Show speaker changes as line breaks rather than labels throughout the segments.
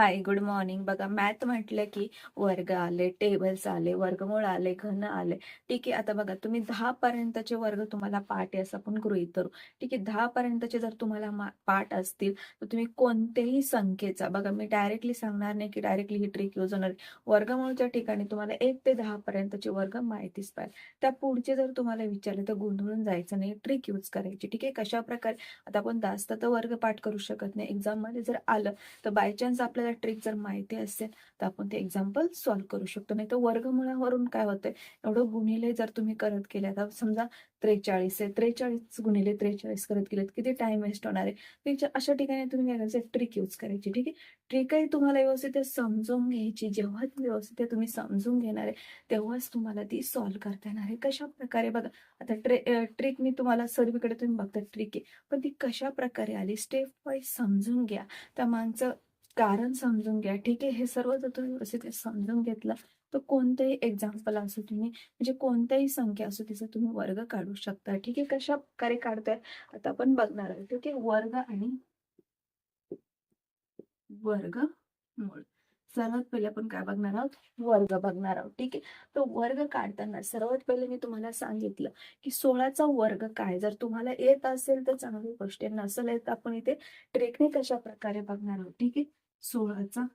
Hi, good morning. बघा math म्हटलं की वर्ग आले, टेबल्स आले, वर्गमूळ आले, घन आले. ठीक आहे. आता बघा तुम्ही दहा पर्यंतचे वर्ग तुम्हाला पाठ आहे असं आपण गृहीत धरू. ठीक आहे. दहा पर्यंतचे जर तुम्हाला मा पाठ असतील, तर तुम्ही कोणत्याही संख्येचा बघा मी डायरेक्टली सांगणार नाही की डायरेक्टली ही ट्रिक यूज होणार आहे. वर्गमूळच्या ठिकाणी तुम्हाला एक ते दहा पर्यंतचे वर्ग माहितीच पाहिजे. त्या पुढचे जर तुम्हाला विचारले तर गोंधळून जायचं नाही. ट्रिक यूज करायची. ठीक आहे. कशाप्रकारे आता आपण जास्त तर वर्ग पाठ करू शकत नाही. एक्झाममध्ये जर आलं तर बाय चान्स आपल्याला ट्रिक जर माहिती असेल तर आपण ते एक्झाम्पल सॉल्व्ह करू शकतो. नाही तर वर्गमुळावरून काय होतंय, एवढं गुणिले जर तुम्ही करत केल्या तर समजा 43 आहे. 43 गुणिले 43 करत गेलेत, किती टाइम वेस्ट होणार आहे. अशा ठिकाणी तुम्ही काय करायचं ट्रिक यूज करायची. ठीक आहे. ट्रिकही तुम्हाला व्यवस्थित समजून घ्यायची. जेव्हा ती व्यवस्थित तुम्ही समजून घेणार आहे, तेव्हाच तुम्हाला ती सॉल्व्ह करता येणार आहे. कशा प्रकारे बघा आता ट्रे ट्रिक मी तुम्हाला सर्वीकडे तुम्ही बघता ट्रिक आहे. पण ती कशा प्रकारे आली स्टेप वाईज समजून घ्या. त्या माणसं कारण समजून घ्या. ठीक आहे. हे सर्व जर तुम्ही व्यवस्थित समजून घेतलं, तर कोणतंही एक्झाम्पल असो तुम्ही म्हणजे कोणत्याही संख्या असो तिचा तुम्ही वर्ग काढू शकता. ठीक आहे. कशाप्रकारे काढताय आता आपण बघणार आहोत. ठीक आहे. वर्ग आणि वर्गमूळ. सर्वात पहिले आपण काय बघणार आहोत? वर्ग बघणार आहोत. ठीक आहे. तर वर्ग काढताना सर्वात पहिले मी तुम्हाला सांगितलं, की 16चा वर्ग काय? जर तुम्हाला येत असेल तर चांगली गोष्ट नसेल येत आपण इथे ट्रेकने कशा प्रकारे बघणार आहोत. ठीक आहे. 16चा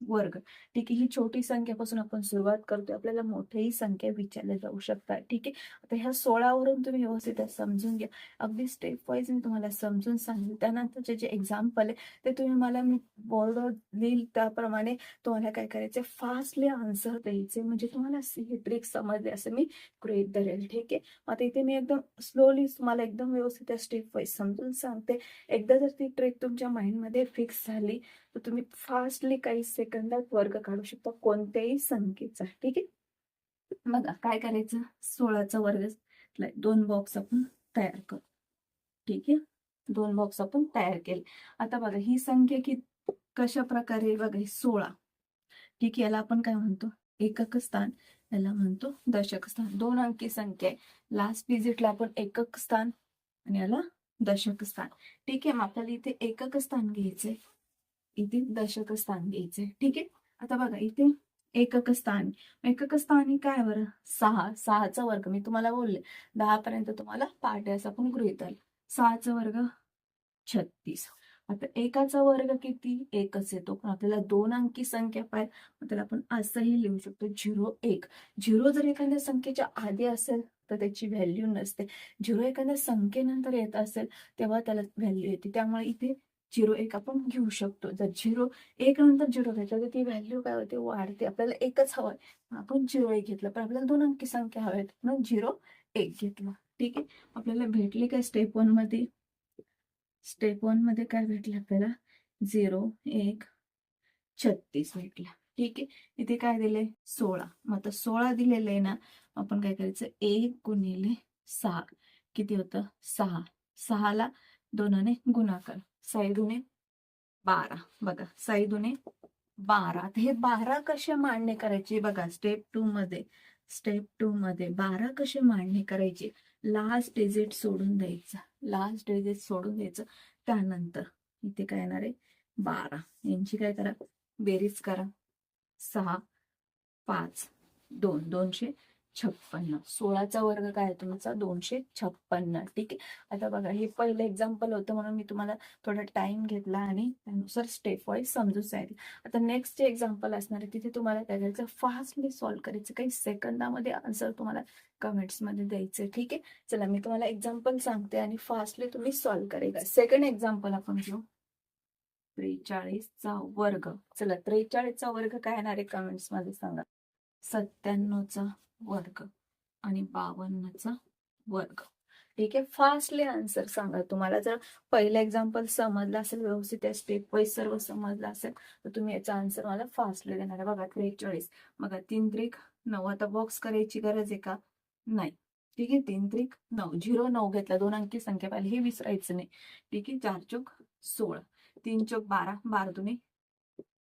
वर्ग. ठीक आहे. ही छोटी संख्यापासून आपण सुरुवात करतोय. आपल्याला मोठ्याही संख्या विचारल्या जाऊ शकतात. ठीक आहे. आता ह्या सोळावरून तुम्ही व्यवस्थित समजून घ्या. अगदी स्टेप वाईज मी तुम्हाला समजून सांगेल. त्यानंतरचे जे एक्झाम्पल आहे ते तुम्ही मला मी बोर्ड देईल त्याप्रमाणे तुम्हाला काय करायचंय फास्टली आन्सर द्यायचे. म्हणजे तुम्हाला ही ट्रिक समजली असं मी ग्रेट धरेल. ठीक आहे. आता इथे मी एकदम स्लोली तुम्हाला एकदम व्यवस्थित स्टेप वाईज समजून सांगते. एकदा जर ती ट्रिक तुमच्या माइंडमध्ये फिक्स झाली, तर तुम्ही फास्टली काही सेकंदात वर्ग काढू शकता कोणत्याही संख्येचा. ठीक आहे. बघा काय करायचं 16चा वर्ग दोन बॉक्स आपण तयार करू. ठीक आहे. दोन बॉक्स आपण तयार केले. आता बघा ही संख्या की कशाप्रकारे बघा 16. ठीक आहे. याला आपण काय म्हणतो? एकक स्थान. याला म्हणतो दशक स्थान. दोन अंकी संख्या आहे. लास्ट विजिटला आपण एकक स्थान आणि याला दशक स्थान. ठीक आहे. मग आपल्याला इथे एकक स्थान घ्यायचंय. इथे दशक स्थान घ्यायचंय. ठीक आहे. आता बघा इथे एकक स्थान. एकक स्थानी काय बरं? 6. 6चा वर्ग मी तुम्हाला बोलले दहा पर्यंत तुम्हाला पाठ असं आपण गृहित धरलं. 6चा वर्ग 36. आता एकाचा वर्ग किती? एकच येतो. पण आपल्याला दोन अंकी संख्या पाहिजे. त्याला आपण असंही लिहू शकतो 0, 1. 0 जर एखाद्या संख्येच्या आधी असेल तर त्याची व्हॅल्यू नसते. झिरो एखाद्या संख्येनंतर येत असेल तेव्हा त्याला व्हॅल्यू येते. त्यामुळे इथे 0, 1 आपण घेऊ शकतो. जर 0, 1 नंतर 0 घेतलं तर ती व्हॅल्यू काय होते? वाढते. आपल्याला एकच हवं आहे आपण 0, 1 घेतलं. पण आपल्याला दोन अंकी संख्या हव्या आहेत. म्हणून 0, 1 घेतलं. ठीक आहे. आपल्याला भेटली काय स्टेप वनमध्ये? स्टेप वनमध्ये काय भेटलं आपल्याला? 0, 1, 36 भेटला. ठीक आहे. इथे काय दिले सोळा मग आता 16 दिलेलं आहे ना, आपण काय करायचं एक गुणिले सहा किती होतं? 6. 6 दोनने गुणाकार. 6 दुणे 12. बघा 6 दुणे 12. आता हे 12 कसे मांडणी करायची बघा स्टेप टू मध्ये. स्टेप टू मध्ये 12 कसे मांडणी करायची? लास्ट डिजिट सोडून द्यायचा लास्ट डिजिट सोडून द्यायचं. त्यानंतर इथे काय येणार आहे? 12. यांची काय करा? बेरीज करा. 6, 5, 2. 256. 16चा वर्ग काय आहे तुमचा? 256. ठीक आहे. आता बघा हे पहिलं एक्झाम्पल होतं म्हणून मी तुम्हाला थोडा टाइम घेतला आणि त्यानुसार स्टेप वाईज समजून सांगितलं. आता नेक्स्ट जे एक्झाम्पल असणार आहे तिथे तुम्हाला काय करायचं? फास्टली सॉल्व्ह करायचं. काही सेकंदामध्ये आन्सर तुम्हाला कमेंट्समध्ये द्यायचं. ठीक आहे. चला मी तुम्हाला एक्झाम्पल सांगते आणि फास्टली तुम्ही सॉल्व्ह करायचं. सेकंड एक्झाम्पल आपण घेऊ. 43चा वर्ग. चला 43चा वर्ग काय येणार आहे कमेंट्समध्ये सांगा. 97चा वर्ग आणि 52चा वर्ग. ठीक आहे. फास्टली आन्सर सांगा. तुम्हाला जर पहिलं एक्झाम्पल समजलं असेल व्यवस्थित त्या स्टेप वाईज सर्व समजलं असेल तर तुम्ही याचा आन्सर मला फास्टली देणार आहे. बघा 43. बघा तीन त्रिक नऊ आता बॉक्स करायची गरज आहे का? नाही. ठीक आहे. तीन त्रिक 9. 0, 9 घेतला. दोन अंकी संख्या पाहिली हे विसरायचं नाही. ठीक आहे. चार चोक 16. 3 चोक बारा बारा तुम्ही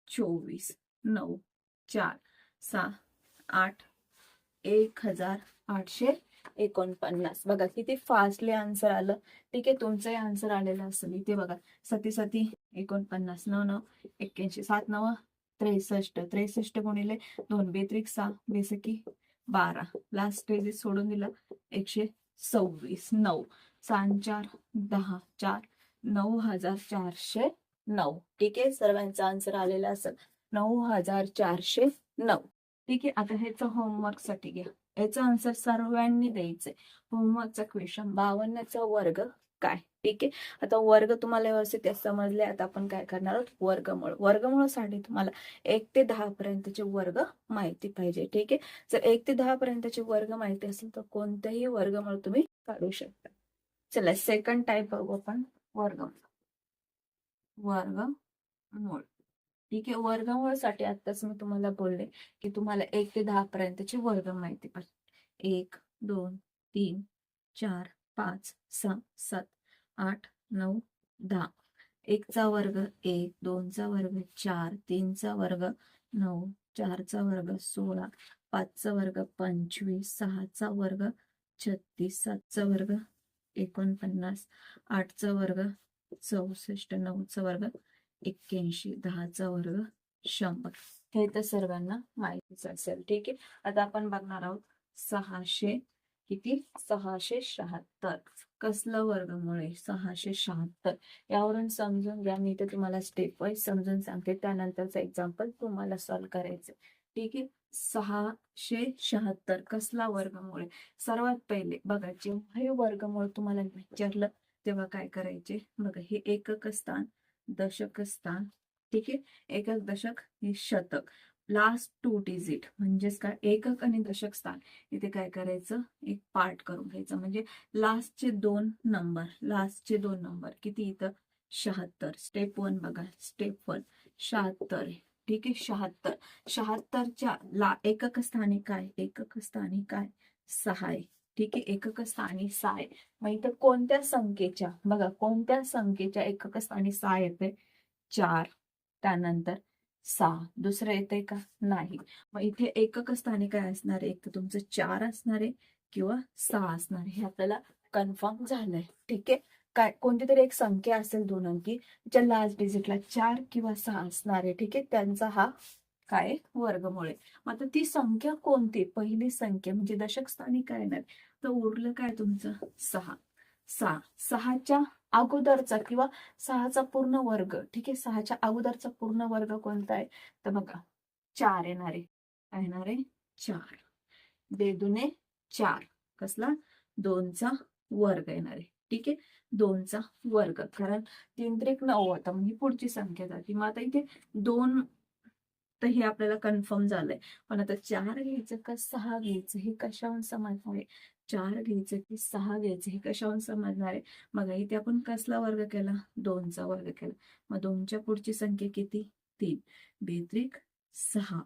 चोवीस नऊ चार सहा आठ 4, 6, 8, 1849. बघा किती फास्टली आन्सर आलं. ठीक आहे. तुमचंही आन्सर आलेलं असेल. इथे बघा सती सती एकोणपन्नास नऊ नऊ एक्क्याऐंशी सात नऊ त्रेसष्ट त्रेसष्ट गुणिले दोन बेत्रिक सहा बेसकी बारा लास्ट स्टेज सोडून दिलं एकशे सव्वीस नऊ सहा चार दहा चार नऊ हजार चारशे नऊ ठीक आहे सर्वांचा आन्सर आलेला असेल नऊ हजार चारशे नऊ ठीक आहे. आता ह्याचं होमवर्कसाठी घ्या. याचा आन्सर सर्वांनी द्यायचंय. होमवर्कचा क्वेश्चन बावन्नचा वर्ग काय? ठीक आहे. आता वर्ग तुम्हाला व्यवस्थित समजले आता आपण काय करणार आहोत? वर्गमूळ. वर्गमूळसाठी तुम्हाला एक ते दहा पर्यंतचे वर्ग माहिती पाहिजे. ठीक आहे? जर एक ते दहा पर्यंतचे वर्ग माहिती असेल तर कोणतेही वर्गमूळ तुम्ही काढू शकता. चला सेकंड टाईप बघू आपण. वर्गमूळ. वर्गमूळ. ठीक आहे वर्गमूळसाठी आत्ताच मी तुम्हाला बोलले की तुम्हाला एक ते दहा पर्यंतचे वर्ग माहिती पाहिजे एक दोन तीन चार पाच सहा सात आठ नऊ दहा. एकचा वर्ग एक दोनचा वर्ग चार तीनचा वर्ग नऊ चारचा वर्ग सोळा पाचचा वर्ग पंचवीस सहाचा वर्ग छत्तीस सातचा वर्ग एकोणपन्नास आठचा वर्ग चौसष्ट नऊचा वर्ग एक्क्याऐंशी दहाचा वर्ग शंभर. हे तर सर्वांना माहितीच असेल. ठीक आहे? आता आपण बघणार आहोत सहाशे किती? सहाशे शहात्तर. कसलं वर्गमुळे सहाशे शहात्तर? यावरून समजून घ्या. मी तर तुम्हाला स्टेप वाईज समजून सांगते. त्यानंतरचं एक्झाम्पल तुम्हाला सॉल्व्ह करायचं ठीक आहे? सहाशे शहात्तर. कसला वर्गमुळे? सर्वात पहिले बघा जेव्हा हे वर्गमुळे तुम्हाला विचारलं तेव्हा काय करायचे? बघा हे एकक स्थान दशक स्थान ठीक आहे? एकक दशक हे शतक. लास्ट टू डिजिट म्हणजेच काय? एकक आणि दशक स्थान. इथे काय करायचं? एक पार्ट करून घ्यायचं. म्हणजे लास्टचे दोन नंबर लास्टचे दोन नंबर किती इथं? शहात्तर. स्टेप वन बघा. स्टेप वन शहात्तर. ठीक आहे? शहात्तर. शहात्तरच्या ला एकक स्थानी काय? एकक स्थानी काय? सहा आहे. ठीक आहे? एकक स्थानी सहा मग इथं कोणत्या संख्येच्या? बघा कोणत्या संख्येच्या एकक स्थानी सहा येते? चार. त्यानंतर सहा. दुसरं येते का? नाही. मग इथे एकक स्थानी काय असणार आहे? एक तर तुमचं चार असणार आहे किंवा सहा असणार आहे. हे आपल्याला कन्फर्म झालंय. ठीक आहे? काय कोणती तरी एक संख्या असेल दोन अंकी ज्या लास्ट डिजिटला चार किंवा सहा असणार आहे. ठीक आहे? त्यांचा हा काय वर्गमुळे. मग आता ती संख्या कोणती? पहिली संख्या म्हणजे दशक स्थानी काय येणार? तर उरलं काय तुमचं? सहा. सहा. सहाच्या अगोदरचा किंवा सहाचा पूर्ण वर्ग. ठीक आहे? सहाच्या अगोदरचा पूर्ण वर्ग कोणता आहे? तर बघा. चार येणार आहे. काय येणार आहे? चार. बेदुने चार. कसला? दोनचा वर्ग येणार आहे. ठीक आहे? दोनचा वर्ग. कारण तीन त्रिक नऊ. होता म्हणजे पुढची संख्या जाते. मग आता इथे दोन तर हे आपल्याला कन्फर्म झालंय. पण आता चार घ्यायचं का सहा घ्यायचं? हे कशाहून समजणार? आहे चार घ्यायचं की सहा घ्यायचं? हे कशाहून समजणार? आहे मग इथे आपण कसला वर्ग केला? दोनचा वर्ग केला. मग दोनच्या पुढची संख्या किती? तीन. बेत्रिक सहा.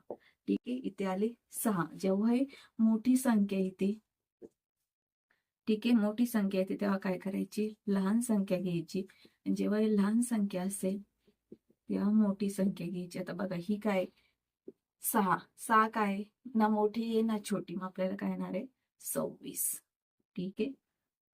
ठीक आहे? इथे आले सहा. जेव्हा हे मोठी संख्या येते ठीक आहे? मोठी संख्या येते तेव्हा काय करायची? लहान संख्या घ्यायची. जेव्हा ही लहान संख्या असेल तेव्हा मोठी संख्या घ्यायची. आता बघा ही काय? सहा. सहा काय? ना मोठी आहे ना छोटी. मग आपल्याला काय येणार आहे? सव्वीस. ठीक आहे?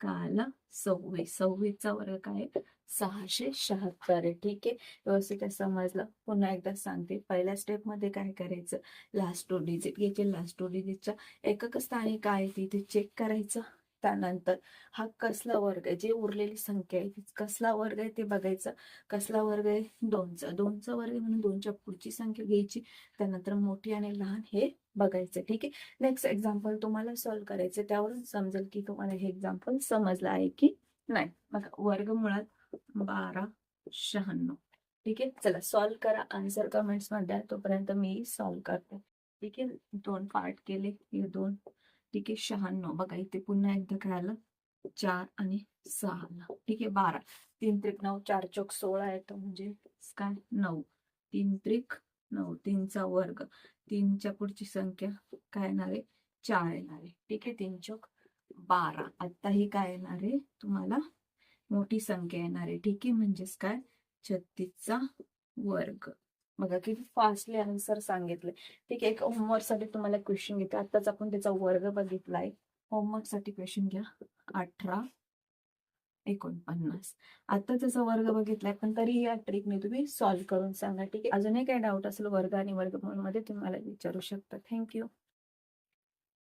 काल सव्वीस. सव्वीसचा वर्ग काय आहे? सहाशे शहात्तर आहे. ठीक आहे? व्यवस्थित समजलं? पुन्हा एकदा सांगते. पहिल्या स्टेपमध्ये काय करायचं? लास्ट टू डिजिट घ्यायचे लास्ट टू डिजिटच्या एकक स्थानी काय आहे तिथे चेक करायचं? त्यानंतर हा कसला वर्ग आहे? जे उरलेली संख्या आहे कसला वर्ग आहे ते बघायचं. कसला वर्ग आहे? दोनचा. दोनचा वर्ग आहे म्हणून दोनच्या पुढची संख्या घ्यायची. त्यानंतर मोठी आणि लहान हे बघायचं. ठीक आहे? नेक्स्ट एक्झाम्पल तुम्हाला सॉल्व्ह करायचं त्यावरून समजेल की तुम्हाला हे एक्झाम्पल समजलं आहे की नाही. बघा वर्ग मुळात बारा शहाण्णव. ठीक आहे? चला सॉल्व्ह करा. आन्सर कमेंट्समध्ये तोपर्यंत मी सॉल्व्ह करते. ठीक आहे? दोन पार्ट केले. हे दोन. ठीक आहे? शहाण्णव. बघा इथे पुन्हा एकदा काय आलं चार आणि सहा. ठीक आहे? बारा. तीन त्रिक नऊ चार चौक सोळा येतो म्हणजे काय? नऊ. तीन त्रिक नऊ. तीनचा वर्ग. तीनच्या पुढची संख्या काय येणार आहे? चार येणार आहे. ठीक आहे? तीन चौक बारा. आता ही काय येणार आहे? तुम्हाला मोठी संख्या येणार आहे. ठीक आहे? म्हणजेच काय? छत्तीसचा वर्ग. बघा किती फास्टली आन्सर सांगितले. ठीक आहे एक होमवर्कसाठी तुम्हाला क्वेश्चन घेते. आताच आपण त्याचा वर्ग बघितलाय. होमवर्कसाठी क्वेश्चन घ्या. अठरा एकोणपन्नास. आता त्याचा वर्ग बघितलाय पण तरी या ट्रिकने तुम्ही सॉल्व्ह करून सांगा. ठीक आहे अजूनही काही डाऊट असेल वर्ग आणि वर्गमूळमध्ये तुम्ही मला विचारू शकता. थँक्यू